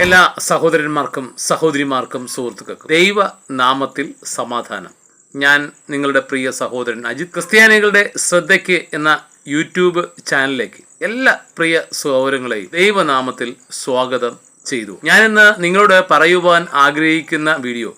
എല്ലാ സഹോദരന്മാർക്കും സഹോദരിമാർക്കും സുഹൃത്തുക്കൾക്കും ദൈവ നാമത്തിൽ സമാധാനം. ഞാൻ നിങ്ങളുടെ പ്രിയ സഹോദരൻ അജിത് ക്രിസ്ത്യാനികളുടെ ശ്രദ്ധയ്ക്ക് എന്ന യൂട്യൂബ് ചാനലിലേക്ക് എല്ലാ പ്രിയ സൗരങ്ങളെയും ദൈവനാമത്തിൽ സ്വാഗതം ചെയ്തു. ഞാനിന്ന് നിങ്ങളോട് പറയുവാൻ ആഗ്രഹിക്കുന്ന വീഡിയോ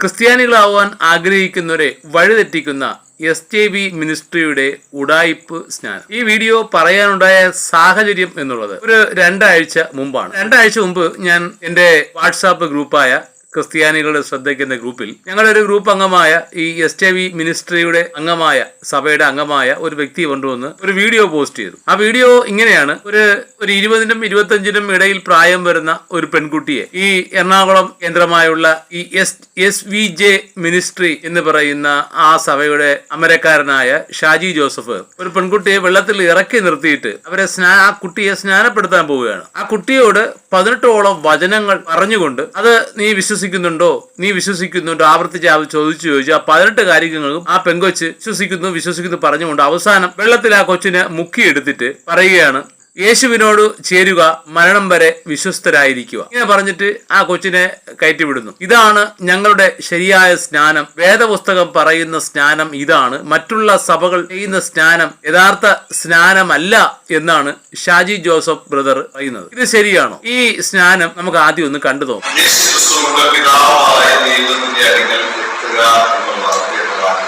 ക്രിസ്ത്യാനികളാവാൻ ആഗ്രഹിക്കുന്നവരെ വഴിതെറ്റിക്കുന്ന എസ് ജെ ബി മിനിസ്ട്രിയുടെ ഉടായിപ്പ് സ്നാനം. ഈ വീഡിയോ പറയാനുണ്ടായ സാഹചര്യം എന്നുള്ളത് ഒരു രണ്ടാഴ്ച മുമ്പാണ്. രണ്ടാഴ്ച മുമ്പ് ഞാൻ എന്റെ വാട്സാപ്പ് ഗ്രൂപ്പായ ക്രിസ്ത്യാനികളുടെ ശ്രദ്ധയ്ക്കുന്ന ഗ്രൂപ്പിൽ ഞങ്ങളുടെ ഒരു ഗ്രൂപ്പ് അംഗമായ ഈ എസ് ടി വി മിനിസ്ട്രിയുടെ അംഗമായ സഭയുടെ അംഗമായ ഒരു വ്യക്തി കൊണ്ടുവന്ന് ഒരു വീഡിയോ പോസ്റ്റ് ചെയ്തു. ആ വീഡിയോ ഇങ്ങനെയാണ്. ഒരു ഒരു ഇരുപതിനും ഇരുപത്തഞ്ചിനും ഇടയിൽ പ്രായം വരുന്ന ഒരു പെൺകുട്ടിയെ ഈ എറണാകുളം കേന്ദ്രമായുള്ള ഈ S S V J ministry എന്ന് പറയുന്ന ആ സഭയുടെ അമരക്കാരനായ ഷാജി ജോസഫ് ഒരു പെൺകുട്ടിയെ വെള്ളത്തിൽ ഇറക്കി നിർത്തിയിട്ട് അവരെ സ്നാ ആ കുട്ടിയെ സ്നാനപ്പെടുത്താൻ പോവുകയാണ്. ആ കുട്ടിയോട് പതിനെട്ടോളം വചനങ്ങൾ പറഞ്ഞുകൊണ്ട് അത് നീ വിശ്വസിക്കുന്നുണ്ടോ? നീ വിശ്വസിക്കുന്നുണ്ടോ? ആവർത്തിച്ച് അവർ ചോദിച്ചു ചോദിച്ചു ആ പതിനെട്ട് കാര്യങ്ങളും ആ പെങ്കൊച്ച് വിശ്വസിക്കുന്നു വിശ്വസിക്കുന്നു പറഞ്ഞുകൊണ്ട് അവസാനം വെള്ളത്തിൽ ആ കൊച്ചിനെ മുക്കിയെടുത്തിട്ട് പറയുകയാണ് യേശുവിനോട് ചേരുക മരണം വരെ വിശ്വസ്തരായിരിക്കുക. ഇങ്ങനെ പറഞ്ഞിട്ട് ആ കൊച്ചിനെ കയറ്റിവിടുന്നു. ഇതാണ് ഞങ്ങളുടെ ശരിയായ സ്നാനം. വേദപുസ്തകം പറയുന്ന സ്നാനം ഇതാണ്. മറ്റുള്ള സഭകൾ ചെയ്യുന്ന സ്നാനം യഥാർത്ഥ സ്നാനമല്ല എന്നാണ് ഷാജി ജോസഫ് ബ്രദർ പറയുന്നത്. ഇത് ശരിയാണോ? ഈ സ്നാനം നമുക്ക് ആദ്യം ഒന്ന് കണ്ടു നോക്കാം. ക്രിസ്തുവിന്റെ പിതാവായ ദൈവത്തിന്റെ അരികിൽ എത്തുക എന്നുള്ള അർത്ഥമാണ്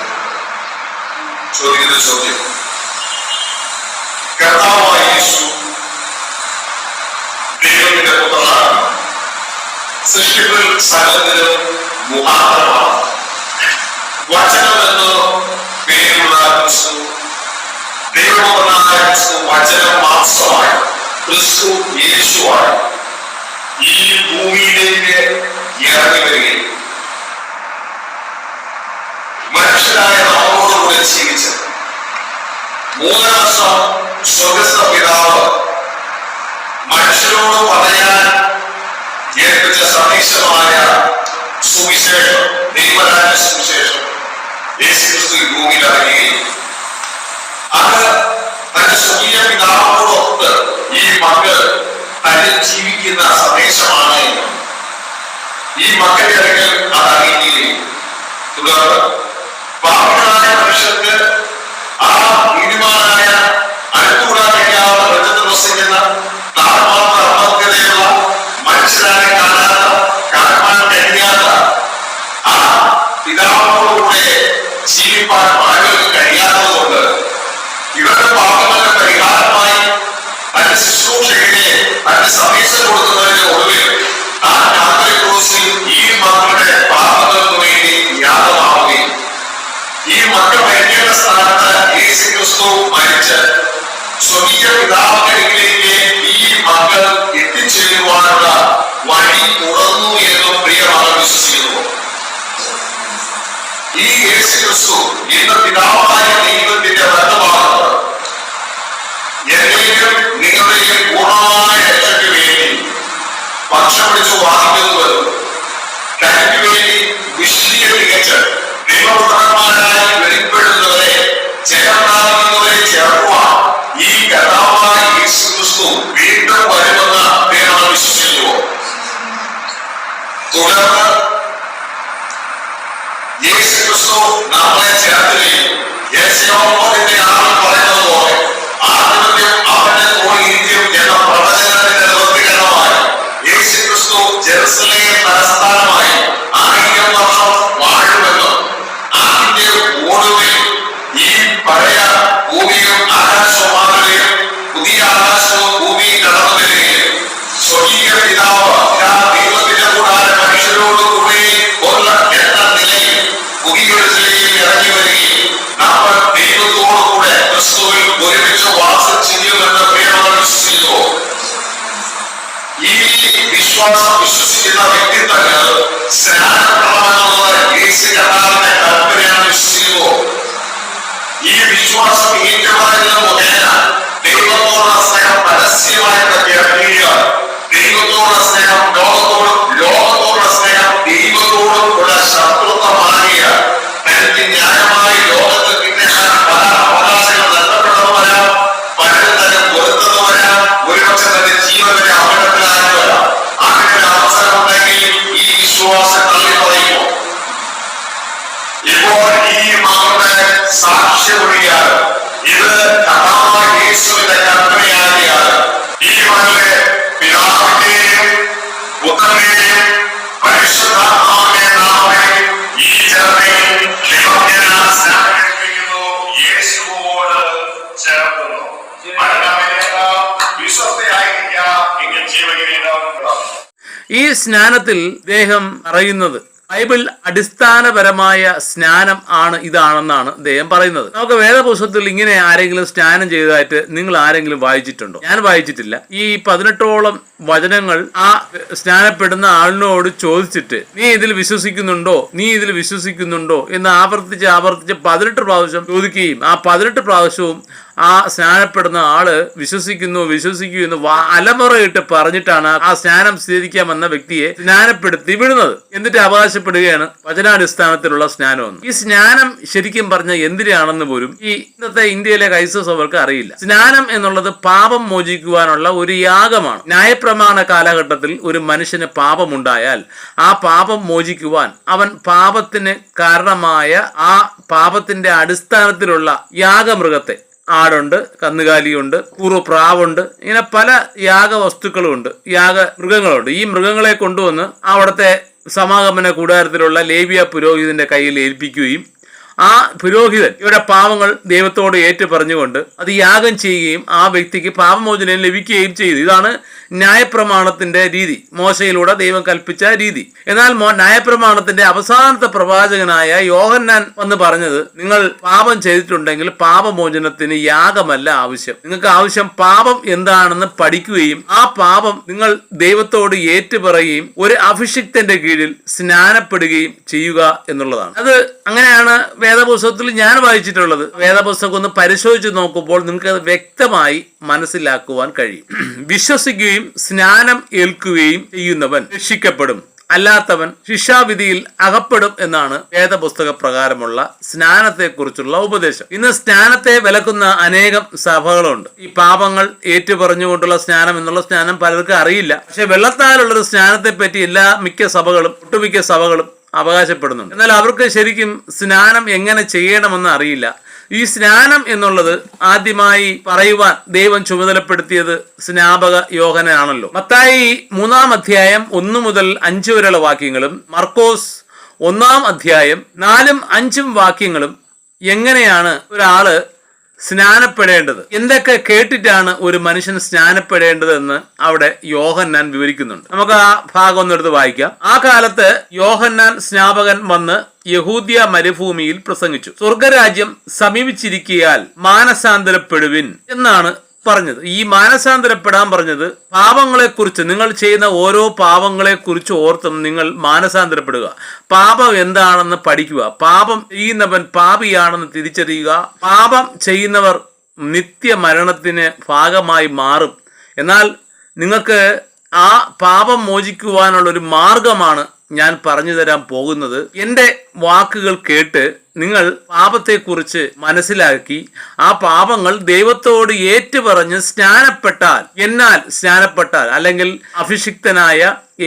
ചോദിക്കുന്ന ചോദ്യം കർത്താവായ യേശു ദൈവത്തിന്റെ പുത്രനാണ്. സൃഷ്ടിപ്പിൽ സകലത്തിലും മുഖാന്തരമാണ്. വചനമെന്ന് പേരുള്ള ക്രിസ്തു ദൈവപുത്രനായ ക്രിസ്തു വചനം മാംസമായി ക്രിസ്തു യേശുവായി ഈ ഭൂമിയിലേക്ക് ഇറങ്ങി വരികയും മനുഷ്യരായ നമ്മളോടുകൂടെ ജീവിച്ച് മൂന്ന് വർഷം സ്വർഗസ്ഥ പിതാവ് മനുഷ്യരോട് പറയാൻ ഏൽപ്പിച്ച സന്ദേശമായ സുവിശേഷം ദൈവരാജ സുവിശേഷം യേശുക്രിസ്തു ഭൂമിയിൽ അറിയുകയും അത് തന്റെ സ്വീയ പിതാവിനോടൊത്ത് ഈ മകൾ തന്നിൽ ജീവിക്കുന്ന സന്ദേശമാണ് ഈ മക്കളുടെ അടുക്കൽ അത് അറിയുകയും തുടർന്ന് പാവങ്ങളായ സ്വകീയ പിതാവിലേക്ക് ഈ മക്കൾ എത്തിച്ചേരുവാനുള്ള വഴി തുറന്നു എന്നും പ്രിയമാണ് വിശ്വസിക്കുന്നു. ഈ യേശു ക്രിസ്തു ഇന്ന് പിതാവായ నాపై చేతులు ఏ సేవలో ചെയ്യുന്ന വ്യക്തി തന്നെ സ്നാനപ്രമാണമുള്ള ഗ്രീസ് കർത്താവിന്റെ കൽപ്പനയാണ് ഈ വിശ്വാസം ഏറ്റവാരുന്ന മുഖേന ദൈവത്തോടുള്ള സ്നേഹം പരസ്യമായി പ്രഖ്യാപിക്കുക ദൈവത്തോടുള്ള സ്നേഹം ലോകത്തോടും ലോകത്തോടുള്ള സ്നേഹം ദൈവത്തോടും ഉള്ള ശത്രുത്വമാകിയ തനിക്ക് ന്യായമായി ഈ പരിശുദ്ധാത്മാവിന്റെ ഈ ഈ സ്നാനത്തിൽ ദേഹം അറിയുന്നത് ബൈബിൾ അടിസ്ഥാനപരമായ സ്നാനം ആണ് ഇതാണെന്നാണ് അദ്ദേഹം പറയുന്നത്. നമുക്ക് വേദപുസ്തകത്തിൽ ഇങ്ങനെ ആരെങ്കിലും സ്നാനം ചെയ്തതായിട്ട് നിങ്ങൾ ആരെങ്കിലും വായിച്ചിട്ടുണ്ടോ? ഞാൻ വായിച്ചിട്ടില്ല. ഈ പതിനെട്ടോളം വചനങ്ങൾ ആ സ്നാനപ്പെടുന്ന ആളിനോട് ചോദിച്ചിട്ട് നീ ഇതിൽ വിശ്വസിക്കുന്നുണ്ടോ? നീ ഇതിൽ വിശ്വസിക്കുന്നുണ്ടോ? എന്ന് ആവർത്തിച്ച് ആവർത്തിച്ച് പതിനെട്ട് പ്രാവശ്യം ചോദിക്കുകയും ആ പതിനെട്ട് പ്രാവശ്യവും ആ സ്നാനപ്പെടുന്ന ആൾ വിശ്വസിക്കുന്നു വിശ്വസിക്കൂ എന്ന് അലമുറയിട്ട് പറഞ്ഞിട്ടാണ് ആ സ്നാനം സ്വീകരിക്കാൻ വന്ന വ്യക്തിയെ സ്നാനപ്പെടുത്തി വിടുന്നത്. എന്നിട്ട് അവകാശപ്പെടുകയാണ് വചനാടിസ്ഥാനത്തിലുള്ള സ്നാനമെന്ന്. ഈ സ്നാനം ശരിക്കും പറഞ്ഞ എന്തിനാണെന്ന് പോലും ഈ ഇന്നത്തെ ഇന്ത്യയിലെ ക്രൈസ്തവ അറിയില്ല. സ്നാനം എന്നുള്ളത് പാപം മോചിക്കുവാനുള്ള ഒരു യാഗമാണ്. ന്യായപ്രമാണ കാലഘട്ടത്തിൽ ഒരു മനുഷ്യന് പാപമുണ്ടായാൽ ആ പാപം മോചിക്കുവാൻ അവൻ പാപത്തിന് കാരണമായ ആ പാപത്തിന്റെ അടിസ്ഥാനത്തിലുള്ള യാഗമൃഗത്തെ ആടുണ്ട് കന്നുകാലിയുണ്ട് പൂർവപ്രാവുണ്ട് ഇങ്ങനെ പല യാഗ വസ്തുക്കളുമുണ്ട് യാഗ മൃഗങ്ങളുണ്ട് ഈ മൃഗങ്ങളെ കൊണ്ടുവന്ന് അവിടുത്തെ സമാഗമന കൂടാരത്തിലുള്ള ലേവിയ പുരോഹിതന്റെ കയ്യിൽ ഏൽപ്പിക്കുകയും ആ പുരോഹിതൻ ഇവരുടെ പാവങ്ങൾ ദൈവത്തോട് ഏറ്റു പറഞ്ഞുകൊണ്ട് അത് യാഗം ചെയ്യുകയും ആ വ്യക്തിക്ക് പാപമോചനം ലഭിക്കുകയും ചെയ്തു. ഇതാണ് ന്യായപ്രമാണത്തിന്റെ രീതി മോശയിലൂടെ ദൈവം കൽപ്പിച്ച രീതി. എന്നാൽ ന്യായപ്രമാണത്തിന്റെ അവസാനത്തെ പ്രവാചകനായ യോഹന്നാൻ വന്ന് പറഞ്ഞത് നിങ്ങൾ പാപം ചെയ്തിട്ടുണ്ടെങ്കിൽ പാപമോചനത്തിന് യാഗമല്ല ആവശ്യം. നിങ്ങൾക്ക് ആവശ്യം പാപം എന്താണെന്ന് പഠിക്കുകയും ആ പാപം നിങ്ങൾ ദൈവത്തോട് ഏറ്റുപറയുകയും ഒരു അഭിഷിക്തന്റെ കീഴിൽ സ്നാനപ്പെടുകയും ചെയ്യുക എന്നുള്ളതാണ്. അത് അങ്ങനെയാണ് വേദപുസ്തകത്തിൽ ഞാൻ വായിച്ചിട്ടുള്ളത്. വേദപുസ്തകം ഒന്ന് പരിശോധിച്ച് നോക്കുമ്പോൾ നിങ്ങൾക്ക് വ്യക്തമായി മനസ്സിലാക്കുവാൻ കഴിയും. വിശ്വസിക്കുകയും സ്നാനം ഏൽക്കുകയും ചെയ്യുന്നവൻ രക്ഷിക്കപ്പെടും. അല്ലാത്തവൻ ശിക്ഷാവിധിയിൽ അകപ്പെടും എന്നാണ് വേദപുസ്തക പ്രകാരമുള്ള സ്നാനത്തെക്കുറിച്ചുള്ള ഉപദേശം. ഇന്ന് സ്നാനത്തെ വിലക്കുന്ന അനേകം സഭകളുണ്ട്. ഈ പാപങ്ങൾ ഏറ്റുപറഞ്ഞുകൊണ്ടുള്ള സ്നാനം എന്നുള്ള സ്നാനം പലർക്കും അറിയില്ല. പക്ഷെ വെള്ളത്താലുള്ള ഒരു സ്നാനത്തെ പറ്റി എല്ലാ മിക്ക സഭകളും ഒട്ടുമിക്ക സഭകളും അവകാശപ്പെടുന്നുണ്ട്. എന്നാൽ അവർക്ക് ശരിക്കും സ്നാനം എങ്ങനെ ചെയ്യണമെന്ന് അറിയില്ല. ഈ സ്നാനം എന്നുള്ളത് ആദ്യമായി പറയുവാൻ ദൈവം ചുമതലപ്പെടുത്തിയത് സ്നാപക യോഹനാണല്ലോ. മത്തായി മൂന്നാം അധ്യായം ഒന്ന് മുതൽ അഞ്ച് വരെയുള്ള വാക്യങ്ങളും മർക്കോസ് ഒന്നാം അധ്യായം നാലും അഞ്ചും വാക്യങ്ങളും എങ്ങനെയാണ് ഒരാൾ സ്നാനപ്പെടേണ്ടത്. എന്തൊക്കെ കേട്ടിട്ടാണ് ഒരു മനുഷ്യൻ സ്നാനപ്പെടേണ്ടതെന്ന് അവിടെ യോഹന്നാൻ വിവരിക്കുന്നുണ്ട്. നമുക്ക് ആ ഭാഗം ഒന്ന് എടുത്ത് വായിക്കാം. ആ കാലത്ത് യോഹന്നാൻ സ്നാപകൻ വന്ന് യഹൂദിയ മരുഭൂമിയിൽ പ്രസംഗിച്ചു. സ്വർഗരാജ്യം സമീപിച്ചിരിക്കിയാൽ മാനസാന്തരപ്പെടുവിൻ എന്നാണ് പറഞ്ഞത്. ഈ മാനസാന്തരപ്പെടാൻ പറഞ്ഞത് പാപങ്ങളെക്കുറിച്ച് നിങ്ങൾ ചെയ്യുന്ന ഓരോ പാപങ്ങളെക്കുറിച്ച് ഓർത്തും നിങ്ങൾ മാനസാന്തരപ്പെടുക. പാപം എന്താണെന്ന് പഠിക്കുക. പാപം ചെയ്യുന്നവൻ പാപിയാണെന്ന് തിരിച്ചറിയുക. പാപം ചെയ്യുന്നവർ നിത്യമരണത്തിന് ഭാഗമായി മാറും. എന്നാൽ നിങ്ങൾക്ക് ആ പാപം മോചിക്കുവാനുള്ള ഒരു മാർഗമാണ് ഞാൻ പറഞ്ഞു തരാൻ പോകുന്നത്. എന്റെ വാക്കുകൾ കേട്ട് നിങ്ങൾ പാപത്തെക്കുറിച്ച് മനസ്സിലാക്കി ആ പാപങ്ങൾ ദൈവത്തോട് ഏറ്റുപറഞ്ഞ് സ്നാനപ്പെട്ടാൽ എന്നാൽ സ്നാനപ്പെട്ടാൽ അല്ലെങ്കിൽ അഭിഷിക്തനായ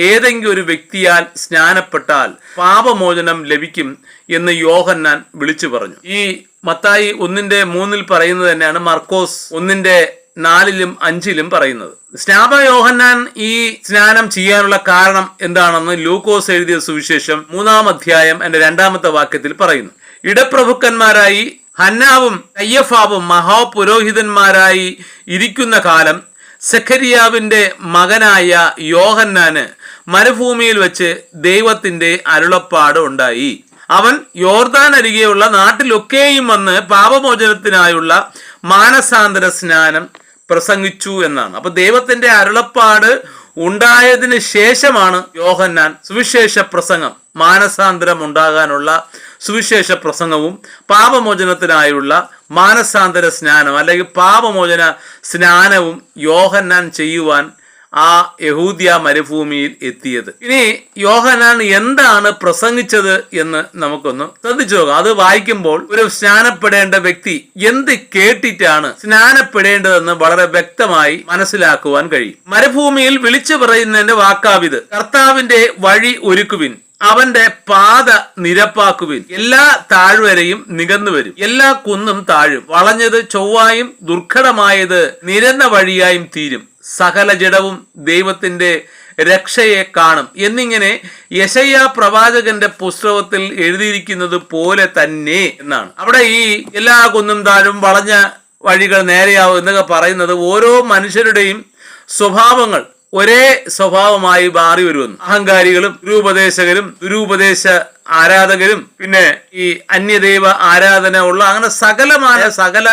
ഏതെങ്കിലും ഒരു വ്യക്തിയാൽ സ്നാനപ്പെട്ടാൽ പാപമോചനം ലഭിക്കും എന്ന് യോഹന്നാൻ വിളിച്ചു പറഞ്ഞു. ഈ മത്തായി ഒന്നിന്റെ മൂന്നിൽ പറയുന്നത് തന്നെയാണ് മർക്കോസ് ഒന്നിന്റെ നാലിലും അഞ്ചിലും പറയുന്നത്. സ്നാപക യോഹന്നാൻ ഈ സ്നാനം ചെയ്യാനുള്ള കാരണം എന്താണെന്ന് ലൂക്കോസ് എഴുതിയ സുവിശേഷം മൂന്നാം അധ്യായം എന്റെ രണ്ടാമത്തെ വാക്യത്തിൽ പറയുന്നു. ഇടപ്രഭുക്കന്മാരായി ഹന്നാവും കയ്യഫാവും മഹാപുരോഹിതന്മാരായി ഇരിക്കുന്ന കാലം സെഖരിയാവിന്റെ മകനായ യോഹന്നാന് മരുഭൂമിയിൽ വെച്ച് ദൈവത്തിന്റെ അരുളപ്പാട് ഉണ്ടായി. അവൻ യോർദാൻ അരികെയുള്ള നാട്ടിലൊക്കെയും വന്ന് പാപമോചനത്തിനായുള്ള മാനസാന്തര സ്നാനം പ്രസംഗിച്ചു എന്നാണ്. അപ്പൊ ദൈവത്തിന്റെ അരുളപ്പാട് ഉണ്ടായതിന് ശേഷമാണ് യോഹന്നാൻ സുവിശേഷ പ്രസംഗം മാനസാന്തരം ഉണ്ടാകാനുള്ള സുവിശേഷ പ്രസംഗവും പാപമോചനത്തിനായുള്ള മാനസാന്തര സ്നാനം അല്ലെങ്കിൽ പാപമോചന സ്നാനവും യോഹന്നാൻ ചെയ്യുവാൻ ആ യഹൂദിയ മരുഭൂമിയിൽ എത്തിയത്. ഇനി യോഹനാൻ എന്താണ് പ്രസംഗിച്ചത് എന്ന് നമുക്കൊന്ന് ശ്രദ്ധിച്ചു നോക്കാം. അത് വായിക്കുമ്പോൾ ഒരു സ്നാനപ്പെടേണ്ട വ്യക്തി എന്ത് കേട്ടിട്ടാണ് സ്നാനപ്പെടേണ്ടതെന്ന് വളരെ വ്യക്തമായി മനസ്സിലാക്കുവാൻ കഴിയും. മരുഭൂമിയിൽ വിളിച്ചു പറയുന്നതിന്റെ വാക്കാവിത്. കർത്താവിന്റെ വഴി ഒരുക്കുവിൻ. അവന്റെ പാത നിരപ്പാക്കുവിൻ. എല്ലാ താഴ്വരയും നികന്നു വരും. എല്ലാ കുന്നും താഴും. വളഞ്ഞത് ചൊവ്വായും ദുർഘടമായത് നിരന്ന വഴിയായും തീരും. സകല ജഡവും ദൈവത്തിന്റെ രക്ഷയെ കാണും. എന്നിങ്ങനെ യശയ്യ പ്രവാചകന്റെ പുസ്തകത്തിൽ എഴുതിയിരിക്കുന്നത് പോലെ തന്നെ എന്നാണ്. അവിടെ ഈ എല്ലാ കുന്നും താഴും വളഞ്ഞ വഴികൾ നേരെയാവും എന്നൊക്കെ പറയുന്നത് ഓരോ മനുഷ്യരുടെയും സ്വഭാവങ്ങൾ. ഒരേ സ്വഭാവമായി മാറി വരുമെന്ന്. അഹങ്കാരികളും രൂപദേശകരും രൂപദേശ ആരാധകരും പിന്നെ ഈ അന്യദൈവ ആരാധന ഉള്ള അങ്ങനെ സകലമായ സകല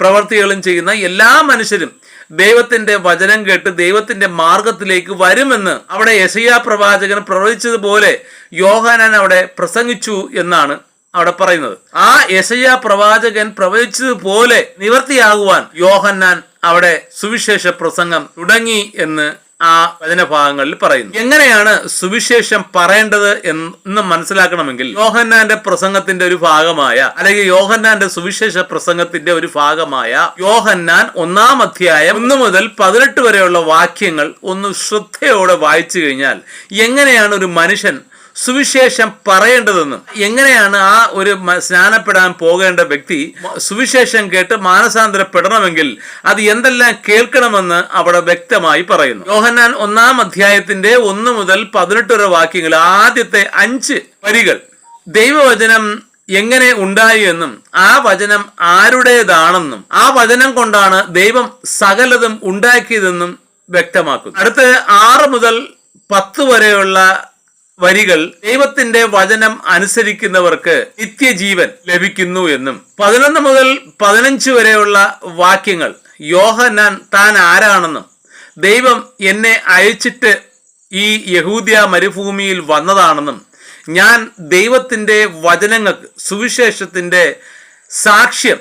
പ്രവർത്തികളും ചെയ്യുന്ന എല്ലാ മനുഷ്യരും ദൈവത്തിന്റെ വചനം കേട്ട് ദൈവത്തിന്റെ മാർഗത്തിലേക്ക് വരുമെന്ന് അവിടെ യശയാ പ്രവാചകൻ പ്രവചിച്ചതുപോലെ യോഹാനാൻ അവിടെ പ്രസംഗിച്ചു എന്നാണ് അവിടെ പറയുന്നത്. ആ യശയ പ്രവാചകൻ പ്രവചിച്ചതുപോലെ നിവർത്തിയാകുവാൻ യോഹന്നാൻ അവിടെ സുവിശേഷ പ്രസംഗം തുടങ്ങി എന്ന് ആ വചനഭാഗങ്ങളിൽ പറയുന്നു. എങ്ങനെയാണ് സുവിശേഷം പറയേണ്ടത് എന്ന് മനസ്സിലാക്കണമെങ്കിൽ യോഹന്നാന്റെ പ്രസംഗത്തിന്റെ ഒരു ഭാഗമായ അല്ലെങ്കിൽ യോഹന്നാന്റെ സുവിശേഷ പ്രസംഗത്തിന്റെ ഒരു ഭാഗമായ യോഹന്നാൻ ഒന്നാം അധ്യായം ഒന്ന് മുതൽ പതിനെട്ട് വരെയുള്ള വാക്യങ്ങൾ ഒന്ന് ശ്രദ്ധയോടെ വായിച്ചു കഴിഞ്ഞാൽ എങ്ങനെയാണ് ഒരു മനുഷ്യൻ സുവിശേഷം പറയേണ്ടതെന്നും എങ്ങനെയാണ് ആ ഒരു സ്നാനപ്പെടാൻ പോകേണ്ട വ്യക്തി സുവിശേഷം കേട്ട് മാനസാന്തരപ്പെടണമെങ്കിൽ അത് എന്തെല്ലാം കേൾക്കണമെന്ന് അവിടെ വ്യക്തമായി പറയുന്നു. യോഹന്നാൻ ഒന്നാം അധ്യായത്തിന്റെ ഒന്ന് മുതൽ പതിനെട്ട് വരെ വാക്യങ്ങൾ ആദ്യത്തെ അഞ്ച് വരികൾ. ദൈവവചനം എങ്ങനെ ഉണ്ടായി എന്നും ആ വചനം ആരുടേതാണെന്നും ആ വചനം കൊണ്ടാണ് ദൈവം സകലതും ഉണ്ടാക്കിയതെന്നും വ്യക്തമാക്കുന്നു. അടുത്ത് ആറ് മുതൽ പത്ത് വരെയുള്ള വരികൾ ദൈവത്തിന്റെ വചനം അനുസരിക്കുന്നവർക്ക് നിത്യജീവൻ ലഭിക്കുന്നു എന്നും. പതിനൊന്ന് മുതൽ പതിനഞ്ച് വരെയുള്ള വാക്യങ്ങൾ യോഹന്നാൻ താൻ ആരാണെന്നും ദൈവം എന്നെ അയച്ചിട്ട് ഈ യഹൂദിയ മരുഭൂമിയിൽ വന്നതാണെന്നും ഞാൻ ദൈവത്തിന്റെ വചനങ്ങൾക്ക് സുവിശേഷത്തിന്റെ സാക്ഷ്യം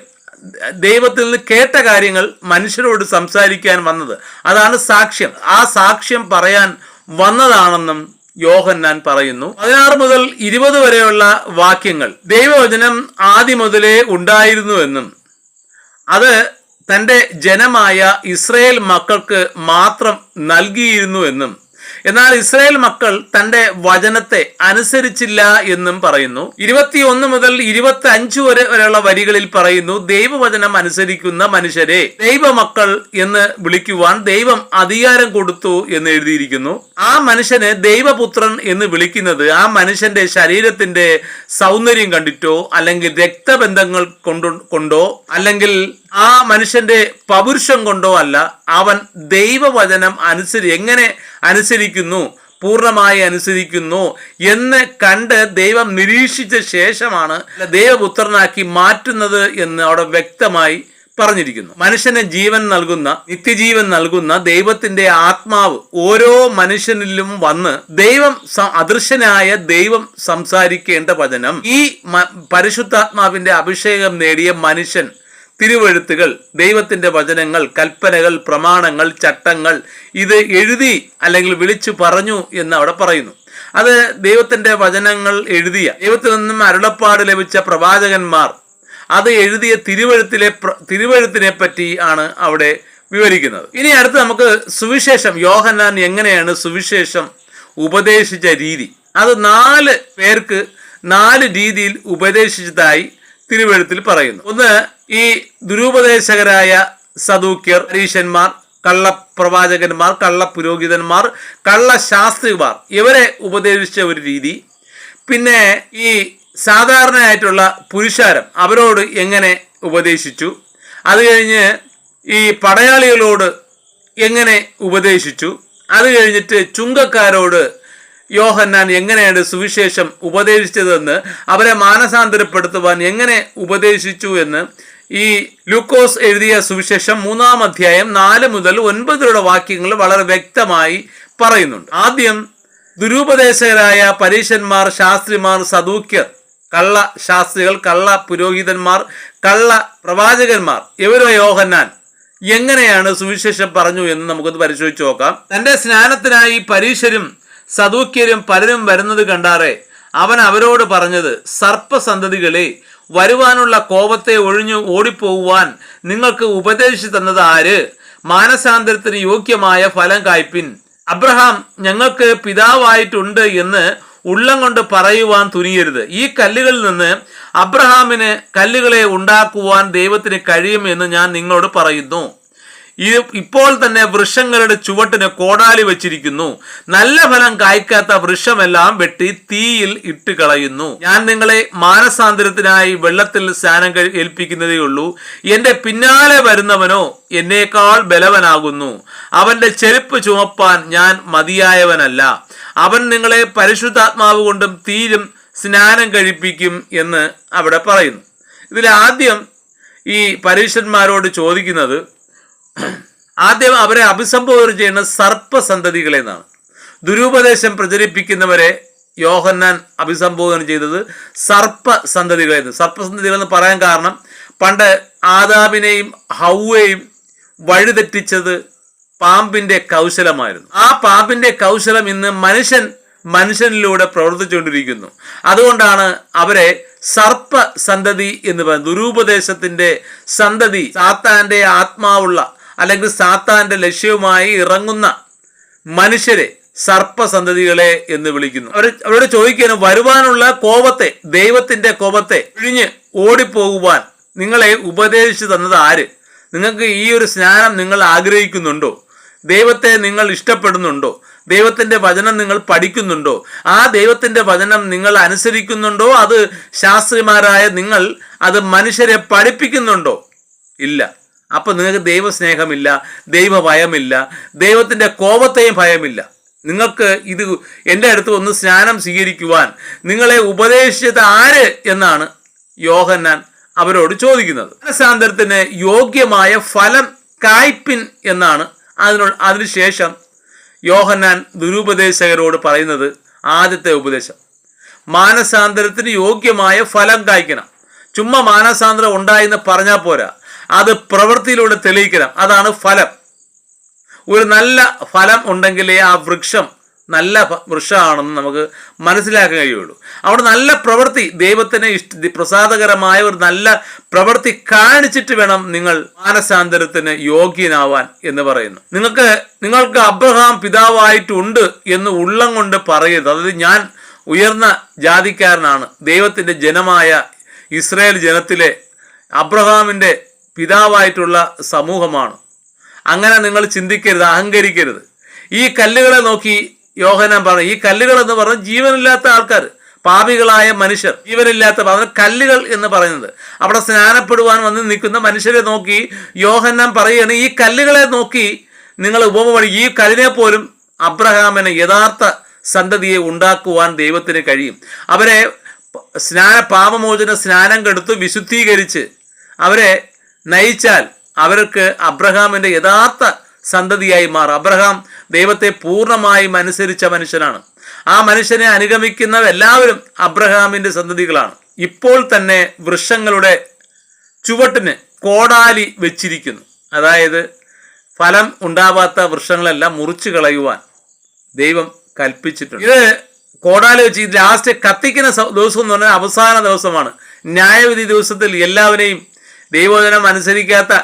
ദൈവത്തിൽ നിന്ന് കേട്ട കാര്യങ്ങൾ മനുഷ്യരോട് സംസാരിക്കാൻ വന്നത്. അതാണ് സാക്ഷ്യം. ആ സാക്ഷ്യം പറയാൻ വന്നതാണെന്നും യോഹന്നാൻ പറയുന്നു. പതിനാറ് മുതൽ ഇരുപത് വരെയുള്ള വാക്യങ്ങൾ ദൈവവചനം ആദ്യം മുതലേ ഉണ്ടായിരുന്നുവെന്നും അത് തന്റെ ജനമായ ഇസ്രയേൽ മക്കൾക്ക് മാത്രം നൽകിയിരുന്നുവെന്നും എന്നാൽ ഇസ്രായേൽ മക്കൾ തന്റെ വചനത്തെ അനുസരിച്ചില്ല എന്നും പറയുന്നു. ഇരുപത്തിയൊന്ന് മുതൽ ഇരുപത്തി അഞ്ച് വരെ വരെയുള്ള വരികളിൽ പറയുന്നു ദൈവവചനം അനുസരിക്കുന്ന മനുഷ്യരെ ദൈവമക്കൾ എന്ന് വിളിക്കുവാൻ ദൈവം അധികാരം കൊടുത്തു എന്ന് എഴുതിയിരിക്കുന്നു. ആ മനുഷ്യനെ ദൈവപുത്രൻ എന്ന് വിളിക്കുന്നത് ആ മനുഷ്യന്റെ ശരീരത്തിന്റെ സൗന്ദര്യം കണ്ടിട്ടോ അല്ലെങ്കിൽ രക്തബന്ധങ്ങൾ കൊണ്ടു കൊണ്ടോ അല്ലെങ്കിൽ ആ മനുഷ്യന്റെ പൗരുഷം കൊണ്ടോ അല്ല. അവൻ ദൈവവചനം അനുസരി എങ്ങനെ അനുസരിക്കുന്നു പൂർണമായി അനുസരിക്കുന്നു എന്ന് കണ്ട് ദൈവം നിരീക്ഷിച്ച ശേഷമാണ് ദൈവപുത്രനാക്കി മാറ്റുന്നത് എന്ന് അവിടെ വ്യക്തമായി പറഞ്ഞിരിക്കുന്നു. മനുഷ്യന് ജീവൻ നൽകുന്ന നിത്യജീവൻ നൽകുന്ന ദൈവത്തിന്റെ ആത്മാവ് ഓരോ മനുഷ്യനിലും വന്ന് ദൈവം അദൃശ്യനായ ദൈവം സംസാരിക്കേണ്ട വചനം. ഈ പരിശുദ്ധാത്മാവിന്റെ അഭിഷേകം നേടിയ മനുഷ്യൻ തിരുവഴുത്തുകൾ ദൈവത്തിന്റെ വചനങ്ങൾ കൽപ്പനകൾ പ്രമാണങ്ങൾ ചട്ടങ്ങൾ ഇത് എഴുതി അല്ലെങ്കിൽ വിളിച്ചു പറഞ്ഞു എന്ന് അവിടെ പറയുന്നു. അത് ദൈവത്തിന്റെ വചനങ്ങൾ എഴുതിയ ദൈവത്തിൽ നിന്നും അരുളപ്പാട് ലഭിച്ച പ്രവാചകന്മാർ അത് എഴുതിയ തിരുവഴുത്തിലെ തിരുവഴുത്തിനെ പറ്റി ആണ് അവിടെ വിവരിക്കുന്നത്. ഇനി അടുത്ത് നമുക്ക് സുവിശേഷം യോഹന്നാൻ എങ്ങനെയാണ് സുവിശേഷം ഉപദേശിച്ച രീതി? അത് നാല് പേർക്ക് നാല് രീതിയിൽ ഉപദേശിച്ചതായി തിരുവഴുത്തിൽ പറയുന്നു. ഒന്ന് ഈ ദുരുപദേശകരായ സദൂക്യർ പരീശന്മാർ കള്ളപ്രവാചകന്മാർ കള്ളപുരോഹിതന്മാർ കള്ളശാസ്ത്രിമാർ ഇവരെ ഉപദേശിച്ച ഒരു രീതി. പിന്നെ ഈ സാധാരണയായിട്ടുള്ള പുരുഷാരം അവരോട് എങ്ങനെ ഉപദേശിച്ചു? അത് കഴിഞ്ഞ് ഈ പടയാളികളോട് എങ്ങനെ ഉപദേശിച്ചു? അത് കഴിഞ്ഞിട്ട് ചുങ്കക്കാരോട് യോഹന്നാൻ എങ്ങനെയാണ് സുവിശേഷം ഉപദേശിച്ചതെന്ന് അവരെ മാനസാന്തരപ്പെടുത്തുവാൻ എങ്ങനെ ഉപദേശിച്ചു എന്ന് ഈ ലൂക്കോസ് എഴുതിയ സുവിശേഷം മൂന്നാം അധ്യായം നാല് മുതൽ ഒൻപതിലുള്ള വാക്യങ്ങൾ വളരെ വ്യക്തമായി പറയുന്നുണ്ട്. ആദ്യം ദുരുപദേശകരായ പരീശന്മാർ ശാസ്ത്രിമാർ സദൂക്യർ കള്ള ശാസ്ത്രികൾ കള്ള പുരോഹിതന്മാർ കള്ള പ്രവാചകന്മാർ ഇവരോ യോഹന്നാൻ എങ്ങനെയാണ് സുവിശേഷം പറഞ്ഞു എന്ന് നമുക്കൊന്ന് പരിശോധിച്ച് നോക്കാം. തന്റെ സ്നാനത്തിനായി പരീശരും സദൂക്യരും പലരും വരുന്നത് കണ്ടാറേ അവൻ അവരോട് പറഞ്ഞത് സർപ്പസന്തതികളെ വരുവാനുള്ള കോപത്തെ ഒഴിഞ്ഞു ഓടിപ്പോകുവാൻ നിങ്ങൾക്ക് ഉപദേശിച്ചു തന്നത് ആര്? മാനസാന്തരത്തിന് യോഗ്യമായ ഫലം കായ്പിൻ. അബ്രഹാം ഞങ്ങൾക്ക് പിതാവായിട്ടുണ്ട് എന്ന് ഉള്ളം കൊണ്ട് പറയുവാൻ തുനിയരുത്. ഈ കല്ലുകളിൽ നിന്ന് അബ്രഹാമിന് കല്ലുകളെ ഉണ്ടാക്കുവാൻ ദൈവത്തിന് കഴിയും എന്ന് ഞാൻ നിങ്ങളോട് പറയുന്നു. ഇപ്പോൾ തന്നെ വൃക്ഷങ്ങളുടെ ചുവട്ടിന് കോടാലി വച്ചിരിക്കുന്നു. നല്ല ഫലം കായ്ക്കാത്ത വൃക്ഷമെല്ലാം വെട്ടി തീയിൽ ഇട്ട് കളയുന്നു. ഞാൻ നിങ്ങളെ മാനസാന്തരത്തിനായി വെള്ളത്തിൽ സ്നാനം ഏൽപ്പിക്കുന്നതേ ഉള്ളൂ. എന്റെ പിന്നാലെ വരുന്നവനോ എന്നേക്കാൾ ബലവനാകുന്നു. അവന്റെ ചെരുപ്പ് ചുമപ്പാൻ ഞാൻ മതിയായവനല്ല. അവൻ നിങ്ങളെ പരിശുദ്ധാത്മാവ് കൊണ്ടും തീരും സ്നാനം കഴിപ്പിക്കും എന്ന് അവിടെ പറയുന്നു. ഇതിൽ ആദ്യം ഈ പരീക്ഷന്മാരോട് ചോദിക്കുന്നത് ആദ്യം അവരെ അഭിസംബോധന ചെയ്യുന്ന സർപ്പസന്തതികളെ എന്നാണ് ദുരുപദേശം പ്രചരിപ്പിക്കുന്നവരെ യോഹന്നാൻ അഭിസംബോധന ചെയ്തത് സർപ്പസന്തതികളെ എന്ന് സർപ്പസന്തതികൾ എന്ന് പറയാൻ കാരണം പണ്ട് ആദാബിനെയും ഹൗവയും വഴിതെറ്റിച്ചത് പാമ്പിന്റെ കൗശലമായിരുന്നു. ആ പാമ്പിന്റെ കൗശലം ഇന്ന് മനുഷ്യൻ മനുഷ്യനിലൂടെ പ്രവർത്തിച്ചുകൊണ്ടിരിക്കുന്നു. അതുകൊണ്ടാണ് അവരെ സർപ്പ സന്തതി എന്ന് പറയുന്നത്. ദുരൂപദേശത്തിന്റെ സന്തതി സാത്താന്റെ ആത്മാവുള്ള അല്ലെങ്കിൽ സാത്താന്റെ ലക്ഷ്യവുമായി ഇറങ്ങുന്ന മനുഷ്യരെ സർപ്പസന്തതികളെ എന്ന് വിളിക്കുന്നു. അവർ അവരോട് ചോദിക്കാനും വരുവാനുള്ള കോപത്തെ ദൈവത്തിന്റെ കോപത്തെ ഒഴിഞ്ഞ് ഓടിപ്പോകുവാൻ നിങ്ങളെ ഉപദേശിച്ചു തന്നത് ആര്? നിങ്ങൾക്ക് ഈ ഒരു സ്നാനം നിങ്ങൾ ആഗ്രഹിക്കുന്നുണ്ടോ? ദൈവത്തെ നിങ്ങൾ ഇഷ്ടപ്പെടുന്നുണ്ടോ? ദൈവത്തിന്റെ വചനം നിങ്ങൾ പഠിക്കുന്നുണ്ടോ? ആ ദൈവത്തിന്റെ വചനം നിങ്ങൾ അനുസരിക്കുന്നുണ്ടോ? അത് ശാസ്ത്രിമാരായ നിങ്ങൾ അത് മനുഷ്യരെ പഠിപ്പിക്കുന്നുണ്ടോ? ഇല്ല. അപ്പൊ നിങ്ങൾക്ക് ദൈവസ്നേഹമില്ല ദൈവ ഭയമില്ല ദൈവത്തിന്റെ കോപത്തെയും ഭയമില്ല. നിങ്ങൾക്ക് ഇത് എന്റെ അടുത്ത് ഒന്ന് സ്നാനം സ്വീകരിക്കുവാൻ നിങ്ങളെ ഉപദേശിച്ചത് ആര് എന്നാണ് യോഹന്നാൻ അവരോട് ചോദിക്കുന്നത്. മനസാന്തരത്തിന് യോഗ്യമായ ഫലം കായ്പിൻ എന്നാണ് അതിനോട് അതിനുശേഷം യോഹന്നാൻ ദുരുപദേശകരോട് പറയുന്നത് ആദ്യത്തെ ഉപദേശം. മാനസാന്തരത്തിന് യോഗ്യമായ ഫലം കായ്ക്കണം. ചുമ്മാ മാനസാന്തരം ഉണ്ടായെന്ന് പറഞ്ഞാൽ പോരാ. അത് പ്രവൃത്തിയിലൂടെ തെളിയിക്കണം. അതാണ് ഫലം. ഒരു നല്ല ഫലം ഉണ്ടെങ്കിലേ ആ വൃക്ഷം നല്ല വൃക്ഷമാണെന്ന് നമുക്ക് മനസ്സിലാക്കാൻ കഴിയുള്ളൂ. അവിടെ നല്ല പ്രവൃത്തി ദൈവത്തിന് ഇഷ്ട പ്രസാദകരമായ ഒരു നല്ല പ്രവൃത്തി കാണിച്ചിട്ട് വേണം നിങ്ങൾ മാനസാന്തരത്തിന് യോഗ്യനാവാൻ എന്ന് പറയുന്നു. നിങ്ങൾക്ക് നിങ്ങൾക്ക് അബ്രഹാം പിതാവായിട്ടുണ്ട് എന്ന് ഉള്ളം കൊണ്ട് പറയരുത്. അതായത് ഞാൻ ഉയർന്ന ജാതിക്കാരനാണ്. ദൈവത്തിന്റെ ജനമായ ഇസ്രായേൽ ജനത്തിലെ അബ്രഹാമിന്റെ പിതാവായിട്ടുള്ള സമൂഹമാണ്. അങ്ങനെ നിങ്ങൾ ചിന്തിക്കരുത് അഹങ്കരിക്കരുത്. ഈ കല്ലുകളെ നോക്കി യോഹനാൻ പറഞ്ഞു ഈ കല്ലുകൾ എന്ന് പറഞ്ഞ ജീവനില്ലാത്ത ആൾക്കാർ പാപികളായ മനുഷ്യർ ജീവനില്ലാത്ത അതിന് കല്ലുകൾ എന്ന് പറയുന്നത്. അവിടെ സ്നാനപ്പെടുവാൻ വന്ന് നിൽക്കുന്ന മനുഷ്യരെ നോക്കി യോഹന്നാൻ പറയുകയാണ് ഈ കല്ലുകളെ നോക്കി നിങ്ങൾ ഉപമ ഈ കല്ലിനെ പോലും അബ്രഹാമിന് യഥാർത്ഥ സന്തതിയെ ഉണ്ടാക്കുവാൻ ദൈവത്തിന് കഴിയും. അവരെ സ്നാന പാപമോചന സ്നാനം കെടുത്ത് വിശുദ്ധീകരിച്ച് അവരെ നയിച്ചാൽ അവർക്ക് അബ്രഹാമിന്റെ യഥാർത്ഥ സന്തതിയായി മാറും. അബ്രഹാം ദൈവത്തെ പൂർണമായും അനുസരിച്ച മനുഷ്യനാണ്. ആ മനുഷ്യനെ അനുഗമിക്കുന്ന എല്ലാവരും അബ്രഹാമിന്റെ സന്തതികളാണ്. ഇപ്പോൾ തന്നെ വൃക്ഷങ്ങളുടെ ചുവട്ടിന് കോടാലി വെച്ചിരിക്കുന്നു. അതായത് ഫലം ഉണ്ടാവാത്ത വൃക്ഷങ്ങളെല്ലാം മുറിച്ചു കളയുവാൻ ദൈവം കൽപ്പിച്ചിട്ടുണ്ട്. ഇത് കോടാലി വെച്ച് ലാസ്റ്റ് കത്തിക്കുന്ന ദിവസം എന്ന് പറഞ്ഞാൽ അവസാന ദിവസമാണ്. ന്യായവിധി ദിവസത്തിൽ എല്ലാവരെയും ദൈവവചനം അനുസരിക്കാത്ത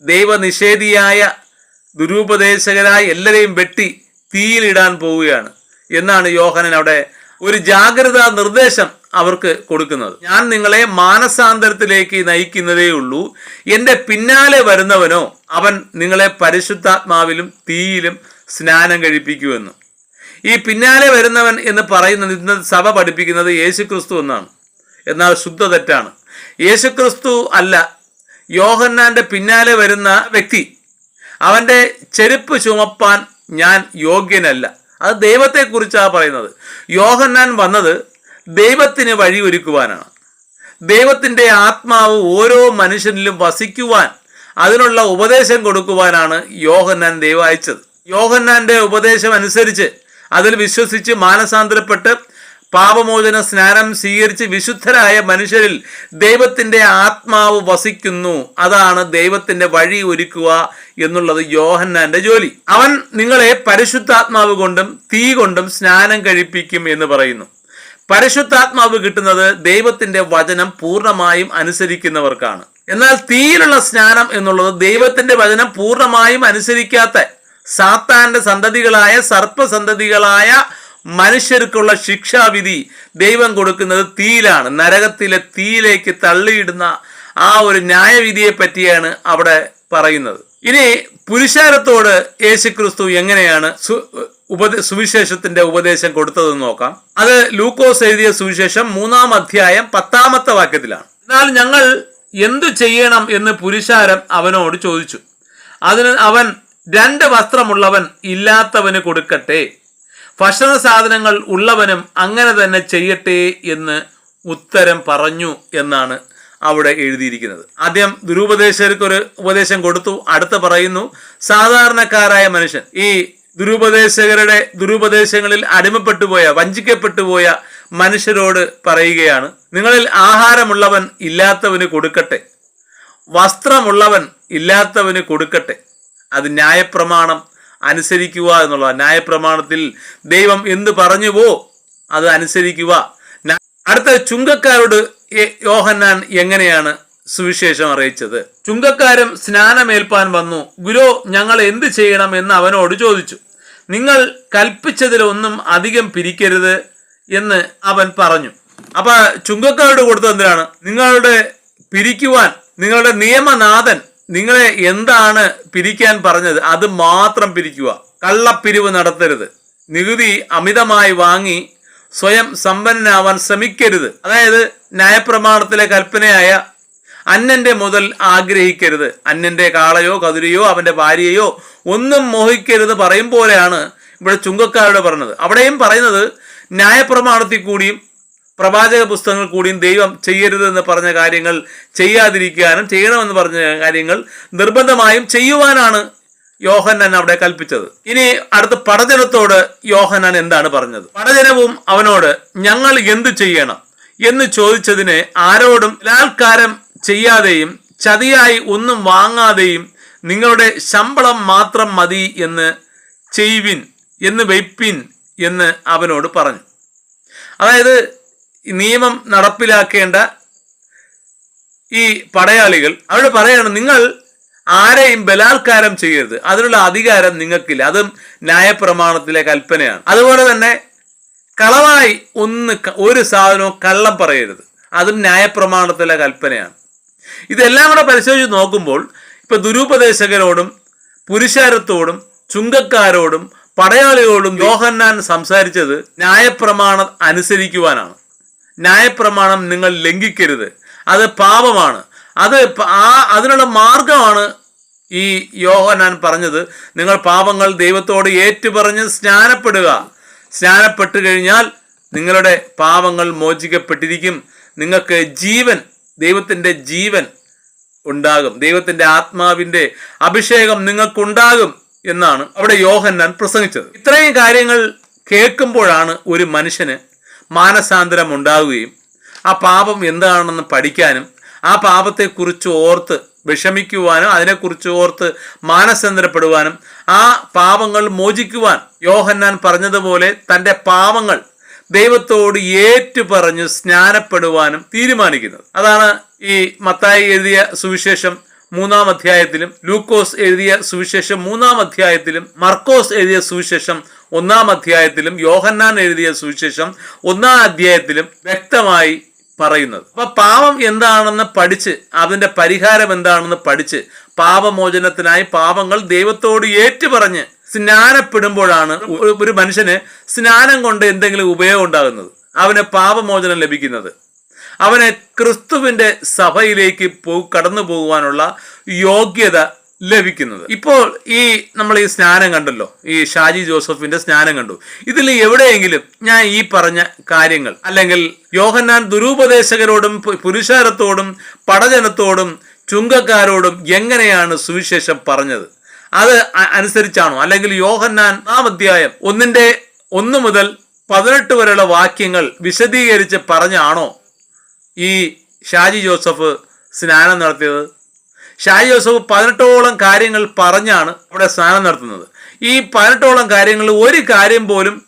ദൈവനിഷേധിയായ ദുരുപദേശകരായ എല്ലാവരെയും വെട്ടി തീയിലിടാൻ പോവുകയാണ്. എന്നാണ് യോഹനൻ അവിടെ ഒരു ജാഗ്രതാ നിർദ്ദേശം അവർക്ക് കൊടുക്കുന്നത്. ഞാൻ നിങ്ങളെ മാനസാന്തരത്തിലേക്ക് നയിക്കുന്നതേ ഉള്ളൂ. എന്റെ പിന്നാലെ വരുന്നവനോ അവൻ നിങ്ങളെ പരിശുദ്ധാത്മാവിലും തീയിലും സ്നാനം കഴിപ്പിക്കുമെന്ന്. ഈ പിന്നാലെ വരുന്നവൻ എന്ന് പറയുന്നത് സഭ പഠിപ്പിക്കുന്നത് യേശുക്രിസ്തു എന്നാണ്. എന്നാൽ ശുദ്ധ തെറ്റാണ്. യേശുക്രിസ്തു അല്ല യോഹന്നാന്റെ പിന്നാലെ വരുന്ന വ്യക്തി. അവന്റെ ചെരുപ്പ് ചുമപ്പാൻ ഞാൻ യോഗ്യനല്ല. അത് ദൈവത്തെക്കുറിച്ചാണ് പറയുന്നത്. യോഹന്നാൻ വന്നത് ദൈവത്തിന് വഴി ഒരുക്കുവാനാണ്. ദൈവത്തിന്റെ ആത്മാവ് ഓരോ മനുഷ്യനിലും വസിക്കുവാൻ അതിനുള്ള ഉപദേശം കൊടുക്കുവാനാണ് യോഹന്നാൻ ദൈവം അയച്ചത്. യോഹന്നാന്റെ ഉപദേശം അനുസരിച്ച് അതിൽ വിശ്വസിച്ച് മാനസാന്തരപ്പെട്ട് പാപമോചന സ്നാനം സ്വീകരിച്ച് വിശുദ്ധരായ മനുഷ്യരിൽ ദൈവത്തിന്റെ ആത്മാവ് വസിക്കുന്നു. അതാണ് ദൈവത്തിന്റെ വഴി ഒരുക്കുക എന്നുള്ളത് യോഹന്നാന്റെ ജോലി. അവൻ നിങ്ങളെ പരിശുദ്ധാത്മാവ് കൊണ്ടും തീ കൊണ്ടും സ്നാനം കഴിപ്പിക്കും എന്ന് പറയുന്നു. പരിശുദ്ധാത്മാവ് കിട്ടുന്നത് ദൈവത്തിന്റെ വചനം പൂർണമായും അനുസരിക്കുന്നവർക്കാണ്. എന്നാൽ തീയിലുള്ള സ്നാനം എന്നുള്ളത് ദൈവത്തിന്റെ വചനം പൂർണമായും അനുസരിക്കാത്ത സാത്താന്റെ സന്തതികളായ സർപ്പസന്തതികളായ മനുഷ്യർക്കുള്ള ശിക്ഷാവിധി ദൈവം കൊടുക്കുന്നത് തീയിലാണ്. നരകത്തിലെ തീയിലേക്ക് തള്ളിയിടുന്ന ആ ഒരു ന്യായവിധിയെ പറ്റിയാണ് അവിടെ പറയുന്നത്. ഇനി പുരുഷാരത്തോട് യേശുക്രിസ്തു എങ്ങനെയാണ് ഉപദേ സുവിശേഷത്തിന്റെ ഉപദേശം കൊടുത്തതെന്ന് നോക്കാം. അത് ലൂക്കോസ് എഴുതിയ സുവിശേഷം മൂന്നാം അധ്യായം പത്താമത്തെ വാക്യത്തിലാണ്. എന്നാൽ ഞങ്ങൾ എന്തു ചെയ്യണം? എന്ന് പുരുഷാരം അവനോട് ചോദിച്ചു. അതിന് അവൻ രണ്ട് വസ്ത്രമുള്ളവൻ ഇല്ലാത്തവന് കൊടുക്കട്ടെ. ഭക്ഷണ സാധനങ്ങൾ ഉള്ളവനും അങ്ങനെ തന്നെ ചെയ്യട്ടെ എന്ന് ഉത്തരം പറഞ്ഞു എന്നാണ് അവിടെ എഴുതിയിരിക്കുന്നത്. ആദ്യം ദുരുപദേശകർക്ക് ഒരു ഉപദേശം കൊടുത്തു അടുത്ത് പറയുന്നു സാധാരണക്കാരായ മനുഷ്യൻ ഈ ദുരുപദേശകരുടെ ദുരുപദേശങ്ങളിൽ അടിമപ്പെട്ടുപോയ വഞ്ചിക്കപ്പെട്ടുപോയ വഞ്ചിക്കപ്പെട്ടു പോയ മനുഷ്യരോട് പറയുകയാണ് നിങ്ങളിൽ ആഹാരമുള്ളവൻ ഇല്ലാത്തവന് കൊടുക്കട്ടെ വസ്ത്രമുള്ളവൻ ഇല്ലാത്തവന് കൊടുക്കട്ടെ അത് ന്യായപ്രമാണം അനുസരിക്കുക എന്നുള്ള ന്യായപ്രമാണത്തിൽ ദൈവം എന്ത് പറഞ്ഞുവോ അത് അനുസരിക്കുക. അടുത്ത ചുങ്കക്കാരോട് യോഹന്നാൻ എങ്ങനെയാണ് സുവിശേഷം അറിയിച്ചത്? ചുങ്കക്കാരും സ്നാനമേൽപ്പാൻ വന്നു. ഗുരു ഞങ്ങൾ എന്ത് ചെയ്യണം എന്ന് അവനോട് ചോദിച്ചു. നിങ്ങൾ കൽപ്പിച്ചതിലൊന്നും അധികം പിരിക്കരുത് എന്ന് അവൻ പറഞ്ഞു. അപ്പൊ ചുങ്കക്കാരോട് കൊടുത്തത് എന്തിനാണ്? നിങ്ങളുടെ പിരിക്കുവാൻ നിങ്ങളുടെ നിയമനാഥൻ നിങ്ങളെ എന്താണ് പിരിക്കാൻ പറഞ്ഞത്? അത് മാത്രം പിരിക്കുക. കള്ളപ്പിരിവ് നടത്തരുത്. നികുതി അമിതമായി വാങ്ങി സ്വയം സമ്പന്നനാവാൻ ശ്രമിക്കരുത്. അതായത് ന്യായപ്രമാണത്തിലെ കൽപ്പനയായ അന്നന്റെ മുതൽ ആഗ്രഹിക്കരുത്. അന്നന്റെ കാളയോ കതിരയോ അവന്റെ ഭാര്യയോ ഒന്നും മോഹിക്കരുത് പറയും പോലെയാണ് ഇവിടെ ചുങ്കക്കാരോട് പറഞ്ഞത്. അവിടെയും പറയുന്നത് ന്യായപ്രമാണത്തിൽ കൂടിയും പ്രവാചക പുസ്തകങ്ങൾ കൂടിയും ദൈവം ചെയ്യരുത് എന്ന് പറഞ്ഞ കാര്യങ്ങൾ ചെയ്യാതിരിക്കാനും ചെയ്യണമെന്ന് പറഞ്ഞ കാര്യങ്ങൾ നിർബന്ധമായും ചെയ്യുവാനാണ് യോഹന്നാൻ അവിടെ കൽപ്പിച്ചത്. ഇനി അടുത്ത പടജനത്തോട് യോഹന്നാൻ എന്താണ് പറഞ്ഞത്? പടജനവും അവനോട് ഞങ്ങൾ എന്തു ചെയ്യണം? എന്ന് ചോദിച്ചതിനെ ആരോടും ബലാത്കാരം ചെയ്യാതെയും ചതിയായി ഒന്നും വാങ്ങാതെയും നിങ്ങളുടെ ശമ്പളം മാത്രം മതി എന്ന് ചെയ്വിൻ എന്ന് വെയ്പിൻ എന്ന് അവനോട് പറഞ്ഞു. അതായത് നിയമം നടപ്പിലാക്കേണ്ട ഈ പടയാളികൾ അവിടെ പറയാണ് നിങ്ങൾ ആരെയും ബലാത്കാരം ചെയ്യരുത്. അതിനുള്ള അധികാരം നിങ്ങൾക്കില്ല. അതും ന്യായപ്രമാണത്തിലെ കൽപ്പനയാണ്. അതുപോലെ തന്നെ കളവായി ഒന്ന് ഒരു സാധനവും കള്ളം പറയരുത്. അതും ന്യായപ്രമാണത്തിലെ കൽപ്പനയാണ്. ഇതെല്ലാം കൂടെ പരിശോധിച്ച് നോക്കുമ്പോൾ ഇപ്പൊ ദുരുപദേശകരോടും പുരുഷാരത്തോടും ചുങ്കക്കാരോടും പടയാളികളോടും യോഹന്നാൻ സംസാരിച്ചത് ന്യായപ്രമാണം അനുസരിക്കുവാനാണ്. ന്യായപ്രമാണം നിങ്ങൾ ലംഘിക്കരുത്. അത് പാപമാണ്. അത് ആ അതിനുള്ള മാർഗമാണ് ഈ യോഹനാൻ പറഞ്ഞത്. നിങ്ങൾ പാപങ്ങൾ ദൈവത്തോട് ഏറ്റുപറഞ്ഞ് സ്നാനപ്പെടുക. സ്നാനപ്പെട്ടു കഴിഞ്ഞാൽ നിങ്ങളുടെ പാപങ്ങൾ മോചിക്കപ്പെട്ടിരിക്കും. നിങ്ങൾക്ക് ജീവൻ ദൈവത്തിന്റെ ജീവൻ ഉണ്ടാകും. ദൈവത്തിന്റെ ആത്മാവിന്റെ അഭിഷേകം നിങ്ങൾക്കുണ്ടാകും എന്നാണ് അവിടെ യോഹന്നാൻ പ്രസംഗിച്ചത്. ഇത്രയും കാര്യങ്ങൾ കേൾക്കുമ്പോഴാണ് ഒരു മനുഷ്യന് മാനസാന്തരം ഉണ്ടാവുകയും ആ പാപം എന്താണെന്ന് പഠിക്കാനും ആ പാപത്തെക്കുറിച്ച് ഓർത്ത് വിഷമിക്കുവാനും അതിനെക്കുറിച്ച് ഓർത്ത് മാനസാന്തരപ്പെടുവാനും ആ പാപങ്ങൾ മോചിക്കുവാൻ യോഹന്നാൻ പറഞ്ഞതുപോലെ തന്റെ പാപങ്ങൾ ദൈവത്തോട് ഏറ്റു ഏറ്റുപറഞ്ഞ് സ്നാനപ്പെടുവാനും തീരുമാനിക്കുന്നത്. അതാണ് ഈ മത്തായി എഴുതിയ സുവിശേഷം മൂന്നാം അധ്യായത്തിലും ലൂക്കോസ് എഴുതിയ സുവിശേഷം മൂന്നാം അധ്യായത്തിലും മർക്കോസ് എഴുതിയ സുവിശേഷം ഒന്നാം അധ്യായത്തിലും യോഹന്നാൻ എഴുതിയ സുവിശേഷം ഒന്നാം അധ്യായത്തിലും വ്യക്തമായി പറയുന്നത്. അപ്പൊ പാപം എന്താണെന്ന് പഠിച്ച് അതിന്റെ പരിഹാരം എന്താണെന്ന് പഠിച്ച് പാപമോചനത്തിനായി പാപങ്ങൾ ദൈവത്തോട് ഏറ്റുപറഞ്ഞ് സ്നാനപ്പെടുമ്പോഴാണ് ഒരു- മനുഷ്യന് സ്നാനം കൊണ്ട് എന്തെങ്കിലും ഉപയോഗം ഉണ്ടാകുന്നത്. അവന് പാപമോചനം ലഭിക്കുന്നത്. അവനെ ക്രിസ്തുവിന്റെ സഭയിലേക്ക് പോ കടന്നു പോകുവാനുള്ള യോഗ്യത ലഭിക്കുന്നത്. ഇപ്പോൾ ഈ നമ്മൾ ഈ സ്നാനം കണ്ടല്ലോ. ഈ ഷാജി ജോസഫിന്റെ സ്നാനം കണ്ടു. ഇതിൽ എവിടെയെങ്കിലും ഞാൻ ഈ പറഞ്ഞ കാര്യങ്ങൾ അല്ലെങ്കിൽ യോഹന്നാൻ ദുരുപദേശകരോടും പുരുഷാരത്തോടും പടജനത്തോടും ചുങ്കക്കാരോടും എങ്ങനെയാണ് സുവിശേഷം പറഞ്ഞത്? അത് അനുസരിച്ചാണോ? അല്ലെങ്കിൽ യോഹന്നാൻ ആ അധ്യായം ഒന്നിന്റെ ഒന്ന് മുതൽ പതിനെട്ട് വരെയുള്ള വാക്യങ്ങൾ വിശദീകരിച്ച് പറഞ്ഞാണോ ഈ ഷാജി ജോസഫ് സ്നാനം നടത്തിയത്? ഷാജി ജോസഫ് പതിനെട്ടോളം കാര്യങ്ങൾ പറഞ്ഞാണ് അവിടെ സ്നാനം നടത്തുന്നത്. ഈ പതിനെട്ടോളം കാര്യങ്ങൾ ഒരു കാര്യം പോലും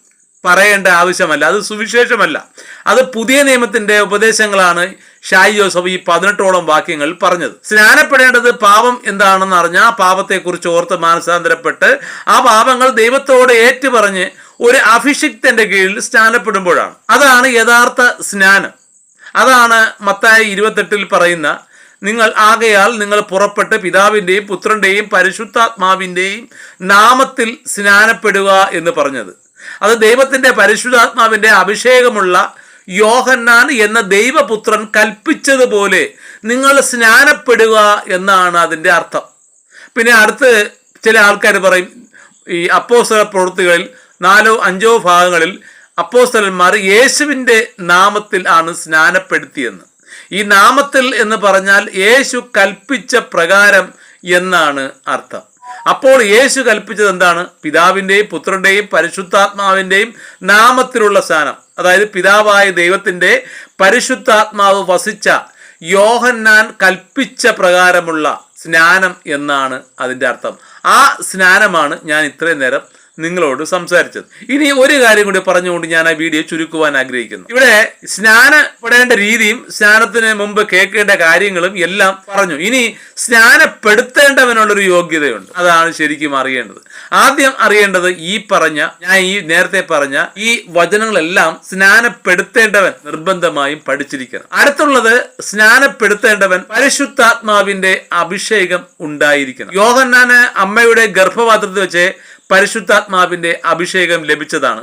പറയേണ്ട ആവശ്യമല്ല. അത് സുവിശേഷമല്ല. അത് പുതിയ നിയമത്തിന്റെ ഉപദേശങ്ങളാണ് ഷായി ജോസഫ് ഈ പതിനെട്ടോളം വാക്യങ്ങൾ പറഞ്ഞത്. സ്നാനപ്പെടേണ്ടത് പാപം എന്താണെന്ന് അറിഞ്ഞ ആ പാപത്തെക്കുറിച്ച് ഓർത്ത് മാനസാന്തരപ്പെട്ട് ആ പാപങ്ങൾ ദൈവത്തോട് ഏറ്റുപറഞ്ഞ് ഒരു അഭിഷിക്തന്റെ കീഴിൽ സ്നാനപ്പെടുമ്പോഴാണ്. അതാണ് യഥാർത്ഥ സ്നാനം. അതാണ് മത്തായി ഇരുപത്തെട്ടിൽ പറയുന്ന നിങ്ങൾ ആകയാൽ നിങ്ങൾ പുറപ്പെട്ട് പിതാവിന്റെയും പുത്രന്റെയും പരിശുദ്ധാത്മാവിന്റെയും നാമത്തിൽ സ്നാനപ്പെടുക എന്ന് പറഞ്ഞത്. അത് ദൈവത്തിന്റെ പരിശുദ്ധാത്മാവിന്റെ അഭിഷേകമുള്ള യോഹന്നാൻ എന്ന ദൈവപുത്രൻ കൽപ്പിച്ചതുപോലെ നിങ്ങൾ സ്നാനപ്പെടുക എന്നാണ് അതിന്റെ അർത്ഥം. പിന്നെ അടുത്ത് ചില ആൾക്കാർ പറയും ഈ അപ്പോസ്തല പ്രവൃത്തികളിൽ നാലോ അഞ്ചോ ഭാഗങ്ങളിൽ അപ്പോസ്തലന്മാർ യേശുവിന്റെ നാമത്തിൽ ആണ് സ്നാനപ്പെടുത്തിയെന്ന്. ഈ നാമത്തിൽ എന്ന് പറഞ്ഞാൽ യേശു കൽപ്പിച്ച പ്രകാരം എന്നാണ് അർത്ഥം. അപ്പോൾ യേശു കൽപ്പിച്ചത് എന്താണ്? പിതാവിന്റെയും പുത്രന്റെയും പരിശുദ്ധാത്മാവിന്റെയും നാമത്തിലുള്ള സ്ഥാനം അതായത് പിതാവായ ദൈവത്തിന്റെ പരിശുദ്ധാത്മാവ് വസിച്ച യോഹന്നാൻ കൽപ്പിച്ച പ്രകാരമുള്ള സ്നാനം എന്നാണ് അതിന്റെ അർത്ഥം. ആ സ്നാനമാണ് ഞാൻ ഇത്രയും നേരം നിങ്ങളോട് സംസാരിച്ചത്. ഇനി ഒരു കാര്യം കൂടി പറഞ്ഞുകൊണ്ട് ഞാൻ ആ വീഡിയോ ചുരുക്കുവാൻ ആഗ്രഹിക്കുന്നു. ഇവിടെ സ്നാനപ്പെടേണ്ട രീതിയും സ്നാനത്തിന് മുമ്പ് കേൾക്കേണ്ട കാര്യങ്ങളും എല്ലാം പറഞ്ഞു. ഇനി സ്നാനപ്പെടുത്തേണ്ടവനുള്ളൊരു യോഗ്യതയുണ്ട്. അതാണ് ശരിക്കും അറിയേണ്ടത്. ആദ്യം അറിയേണ്ടത് ഈ പറഞ്ഞ ഞാൻ ഈ നേരത്തെ പറഞ്ഞ ഈ വചനങ്ങളെല്ലാം സ്നാനപ്പെടുത്തേണ്ടവൻ നിർബന്ധമായും പഠിച്ചിരിക്കണം. അടുത്തുള്ളത് സ്നാനപ്പെടുത്തേണ്ടവൻ പരിശുദ്ധാത്മാവിന്റെ അഭിഷേകം ഉണ്ടായിരിക്കണം. യോഹന്നാന് അമ്മയുടെ ഗർഭപാത്രത്തിൽ വെച്ച് പരിശുദ്ധാത്മാവിന്റെ അഭിഷേകം ലഭിച്ചതാണ്.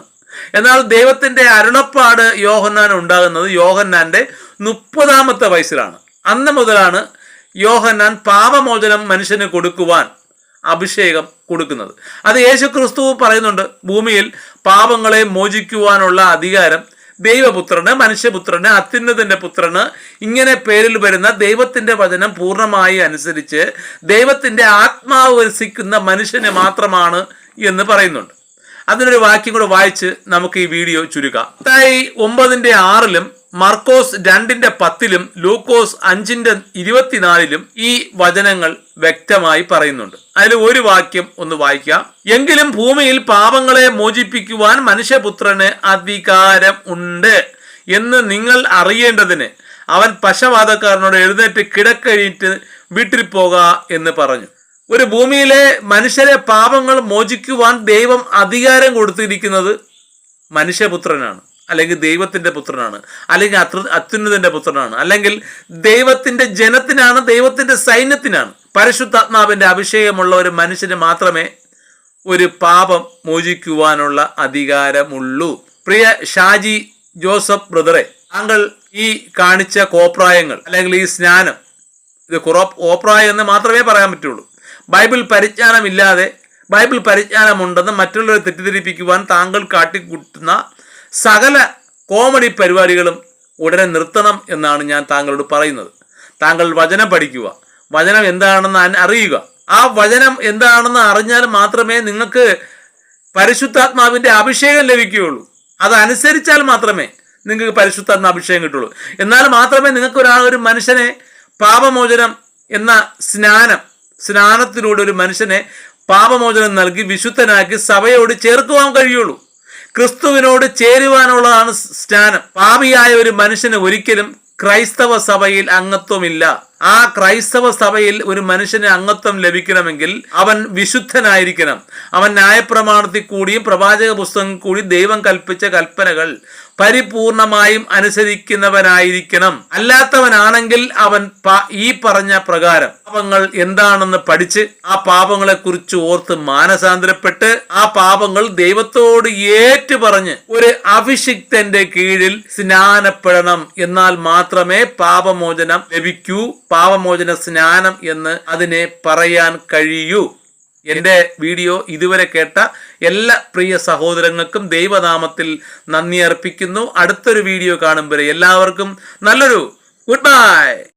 എന്നാൽ ദൈവത്തിന്റെ അരുണപ്പാട് യോഹന്നാൻ ഉണ്ടാകുന്നത് യോഹന്നാന്റെ മുപ്പതാമത്തെ വയസ്സിലാണ്. അന്ന് മുതലാണ് യോഹന്നാൻ പാപമോചനം മനുഷ്യന് കൊടുക്കുവാൻ അഭിഷേകം കൊടുക്കുന്നത്. അത് യേശു ക്രിസ്തു പറയുന്നുണ്ട് ഭൂമിയിൽ പാപങ്ങളെ മോചിക്കുവാനുള്ള അധികാരം ദൈവപുത്രന് മനുഷ്യപുത്രന് അത്യുന്നതിന്റെ പുത്രന് ഇങ്ങനെ പേരിൽ വരുന്ന ദൈവത്തിന്റെ വചനം പൂർണമായി അനുസരിച്ച് ദൈവത്തിന്റെ ആത്മാവ് വസിക്കുന്ന മനുഷ്യന് മാത്രമാണ് എന്ന് പറയുന്നുണ്ട്. അതിനൊരു വാക്യം കൂടെ വായിച്ച് നമുക്ക് ഈ വീഡിയോ ചുരുക്കാം. മത്തായി ഒമ്പതിന്റെ ആറിലും മർക്കോസ് രണ്ടിന്റെ പത്തിലും ലൂക്കോസ് അഞ്ചിന്റെ ഇരുപത്തിനാലിലും ഈ വചനങ്ങൾ വ്യക്തമായി പറയുന്നുണ്ട്. അതിൽ ഒരു വാക്യം ഒന്ന് വായിക്കാം. എങ്കിലും ഭൂമിയിൽ പാപങ്ങളെ മോചിപ്പിക്കുവാൻ മനുഷ്യപുത്രന് അധികാരം ഉണ്ട് എന്ന് നിങ്ങൾ അറിയേണ്ടതിന് അവൻ പശവാദക്കാരനോട് എഴുന്നേറ്റ് കിടക്കഴിഞ്ഞിട്ട് വീട്ടിൽ പോക എന്ന് പറഞ്ഞു. ഒരു ഭൂമിയിലെ മനുഷ്യരെ പാപങ്ങൾ മോചിക്കുവാൻ ദൈവം അധികാരം കൊടുത്തിരിക്കുന്നത് മനുഷ്യപുത്രനാണ് അല്ലെങ്കിൽ ദൈവത്തിന്റെ പുത്രനാണ് അല്ലെങ്കിൽ അത്ര അത്യുന്നതിന്റെ പുത്രനാണ് അല്ലെങ്കിൽ ദൈവത്തിന്റെ ജനത്തിനാണ് ദൈവത്തിന്റെ സൈന്യത്തിനാണ്. പരിശുദ്ധാത്മാവിന്റെ അഭിഷേകമുള്ള ഒരു മനുഷ്യന് മാത്രമേ ഒരു പാപം മോചിക്കുവാനുള്ള അധികാരമുള്ളൂ. പ്രിയ ഷാജി ജോസഫ് ബ്രദറെ താങ്കൾ ഈ കാണിച്ച കോപ്രായങ്ങൾ അല്ലെങ്കിൽ ഈ സ്നാനം ഇത് കുറോ കോപ്രായം എന്ന് മാത്രമേ പറയാൻ പറ്റുള്ളൂ. ബൈബിൾ പരിജ്ഞാനമില്ലാതെ ബൈബിൾ പരിജ്ഞാനമുണ്ടെന്ന് മറ്റുള്ളവരെ തെറ്റിദ്ധരിപ്പിക്കുവാൻ താങ്കൾ കാട്ടിക്കൂട്ടുന്ന സകല കോമഡി പരിപാടികളും ഉടനെ നിർത്തണം എന്നാണ് ഞാൻ താങ്കളോട് പറയുന്നത്. താങ്കൾ വചനം പഠിക്കുക. വചനം എന്താണെന്ന് അറിയുക. ആ വചനം എന്താണെന്ന് അറിഞ്ഞാൽ മാത്രമേ നിങ്ങൾക്ക് പരിശുദ്ധാത്മാവിന്റെ അഭിഷേകം ലഭിക്കുകയുള്ളൂ. അതനുസരിച്ചാൽ മാത്രമേ നിങ്ങൾക്ക് പരിശുദ്ധാത്മ അഭിഷേകം കിട്ടുള്ളൂ. എന്നാൽ മാത്രമേ നിങ്ങൾക്ക് ഒരാൾ ഒരു മനുഷ്യനെ പാപമോചനം എന്ന സ്നാനം സ്നാനത്തിലൂടെ ഒരു മനുഷ്യനെ പാപമോചനം നൽകി വിശുദ്ധനാക്കി സഭയോട് ചേർക്കുവാൻ കഴിയുള്ളൂ. ക്രിസ്തുവിനോട് ചേരുവാനുള്ളതാണ് സ്നാനം. പാപിയായ ഒരു മനുഷ്യന് ഒരിക്കലും ക്രൈസ്തവ സഭയിൽ അംഗത്വമില്ല. ആ ക്രൈസ്തവ സഭയിൽ ഒരു മനുഷ്യന് അംഗത്വം ലഭിക്കണമെങ്കിൽ അവൻ വിശുദ്ധനായിരിക്കണം. അവൻ ന്യായപ്രമാണത്തിൽ കൂടിയും പ്രവാചക പുസ്തകം കൂടി ദൈവം കൽപ്പിച്ച കൽപ്പനകൾ. പരിപൂർണമായും അനുസരിക്കുന്നവനായിരിക്കണം. അല്ലാത്തവനാണെങ്കിൽ അവൻ ഈ പറഞ്ഞ പ്രകാരം പാപങ്ങൾ എന്താണെന്ന് പഠിച്ച് ആ പാപങ്ങളെ കുറിച്ച് ഓർത്ത് മാനസാന്തരപ്പെട്ട് ആ പാപങ്ങൾ ദൈവത്തോട് ഏറ്റു പറഞ്ഞ് ഒരു അഭിഷിക്തന്റെ കീഴിൽ സ്നാനപ്പെടണം. എന്നാൽ മാത്രമേ പാപമോചനം ലഭിക്കൂ. പാപമോചന സ്നാനം എന്ന് അതിനെ പറയാൻ കഴിയൂ. എന്റെ വീഡിയോ ഇതുവരെ കേട്ട എല്ലാ പ്രിയ സഹോദരങ്ങൾക്കും ദൈവനാമത്തിൽ നന്ദി അർപ്പിക്കുന്നു. അടുത്തൊരു വീഡിയോ കാണുമ്പോൾ എല്ലാവർക്കും നല്ലൊരു ഗുഡ് ബൈ.